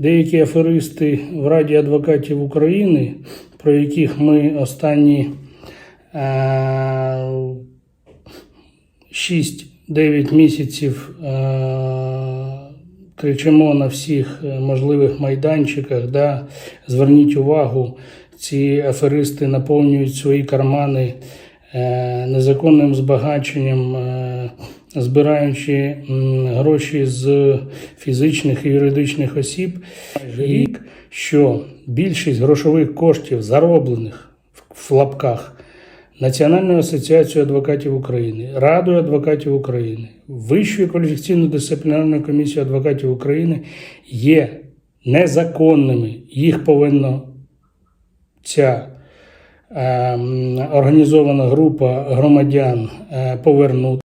деякі аферисти в Раді адвокатів України, про яких ми останні е, 6-9 місяців е, кричимо на всіх е, можливих майданчиках. Да? Зверніть увагу, ці аферисти наповнюють свої кармани е, незаконним збагаченням, е, збираючи гроші з фізичних і юридичних осіб. Рік, що більшість грошових коштів, зароблених в- в лапках, Національною асоціацією адвокатів України, Радою адвокатів України, Вищою кваліфікаційно-дисциплінарною комісією адвокатів України є незаконними. Їх повинно ця ем, організована група громадян е, повернути.